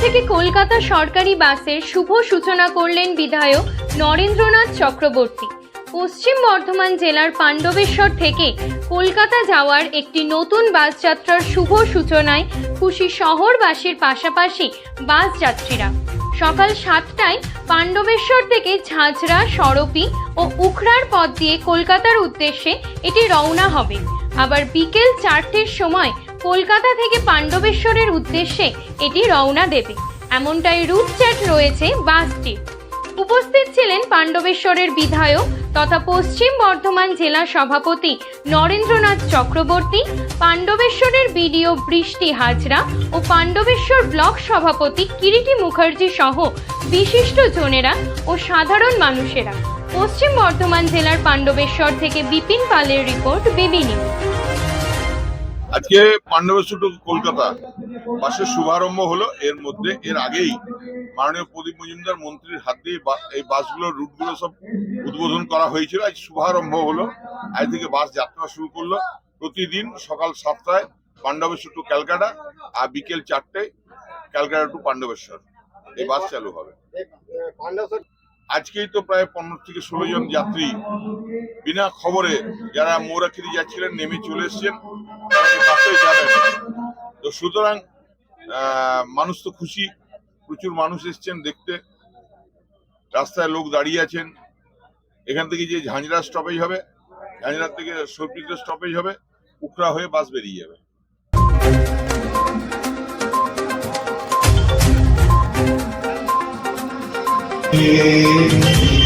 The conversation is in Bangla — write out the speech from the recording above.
থেকে কলকাতা সরকারি বাসের শুভ সূচনা করলেন বিধায়ক নরেন্দ্রনাথ চক্রবর্তী। পশ্চিম বর্ধমান জেলার পাণ্ডবেশ্বর থেকে কলকাতা যাওয়ার একটি নতুন বাস যাত্রার শুভ সূচনায় খুশি শহরবাসীর পাশাপাশি বাস যাত্রীরা। সকাল সাতটায় পাণ্ডবেশ্বর থেকে ঝাঁঝরা, সরপি ও উখড়ার পথ দিয়ে কলকাতার উদ্দেশ্যে এটি রওনা হবে। আবার বিকেল চারটের সময় কলকাতা থেকে পাণ্ডবেশ্বরের উদ্দেশ্যে এটি রওনা দেবে। এমনটাই রুট চ্যাট রয়েছে বাসটির। উপস্থিত ছিলেন পাণ্ডবেশ্বরের বিধায়ক তথা পশ্চিম বর্ধমান জেলা সভাপতি নরেন্দ্রনাথ চক্রবর্তী, পাণ্ডবেশ্বরের বিডিও বৃষ্টি হাজরা ও পাণ্ডবেশ্বর ব্লক সভাপতি কিরিটি মুখার্জি সহ বিশিষ্ট জনেরা ও সাধারণ মানুষেরা। পশ্চিম বর্ধমান জেলার পাণ্ডবেশ্বর থেকে বিপিন পালের রিপোর্ট বিবি নিউজ আজকে পাণ্ডবেশ্বর কলকাতা বাসের শুভারম্ভ হলো। এর মধ্যে, এর আগেই মাননীয় প্রদীপ মজুমদার মন্ত্রীর হাত দিয়ে এই বাসগুলোর রুটগুলো সব উদ্বোধন করা হয়েছিল। আজ শুভারম্ভ হলো। আজ থেকে বাস যাত্রা শুরু করল। প্রতিদিন সকাল সাতটায় পাণ্ডবেশ্বর টু ক্যালকাটা আর বিকেল চারটায় ক্যালকাটা টু পাণ্ডবেশ্বর। এই বাস চালু হবে। আজকেই তো প্রায় পনেরো থেকে ষোলো জন যাত্রী। বিনা খবরে যারা মৌরাখিরি যাচ্ছিলেন, নেমে চলে এসছেন। তো সুতরাং মানুষ তো খুশি। প্রচুর মানুষ এসছেন দেখতে। রাস্তায় লোক দাঁড়িয়ে আছেন। এখান থেকে যে ঝাঁঝরা স্টপেজ হবে, ঝাঁঝরা থেকে সরপিতে স্টপেজ হবে উকড়া হয়ে বাস বেরিয়ে যাবে। Thank